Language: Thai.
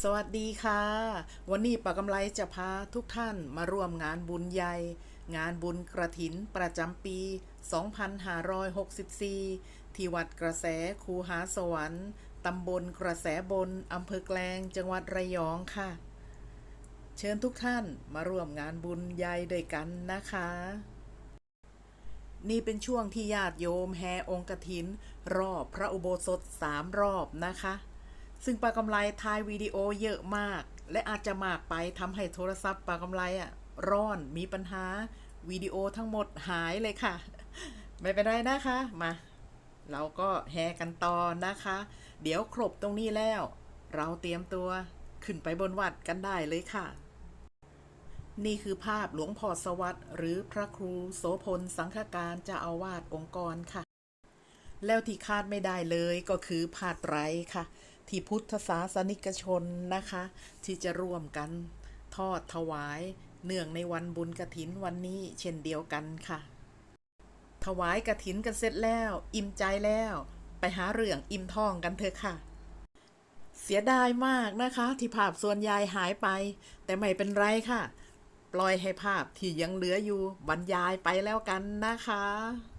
สวัสดีค่ะ วันนี้ปากำไลจะพาทุกท่านมาร่วมงานบุญใหญ่ งานบุญกระถินประจำปี 2564 ที่วัดกระแสคูหาสวรรค์ตำบลกระแสบนอำเภอแกลงจังหวัดระยองค่ะ เชิญทุกท่านมาร่วมงานบุญใหญ่ด้วยกันนะคะ นี่เป็นช่วงที่ญาติโยมแห่องค์กถิน รอบพระอุโบสถสามรอบนะคะ ซึ่งปากำไลถ่ายวิดีโอเยอะมาก และอาจจะมากไปทำให้โทรศัพท์ปากำไลอะร้อนมีปัญหาวิดีโอทั้งหมดหายเลยค่ะ ไม่เป็นไรนะคะมา เราก็แห่กันต่อนะคะ เดี๋ยวครบตรงนี้แล้ว เราเตรียมตัวขึ้นไปบนวัดกันได้เลยค่ะ นี่คือภาพหลวงพ่อสวัสดิ์หรือพระครูโสพลสังฆการเจ้าอาวาสองค์กรค่ะ แล้วที่คาดไม่ได้เลยก็คือผ้าไตรค่ะ ที่พุทธศาสนิกชนนะคะ ที่จะร่วมกันทอดถวาย เนื่องในวันบุญกระถินวันนี้เช่นเดียวกันค่ะ ถวายกระถินกันเสร็จแล้ว อิ่มใจแล้ว ไปหาเรื่องอิ่มท้องกันเถอะค่ะ เสียดายมากนะคะ ที่ภาพส่วนใหญ่หายไป แต่ไม่เป็นไรค่ะ ปล่อยให้ภาพที่ยังเหลืออยู่บรรยายไปแล้วกันนะคะ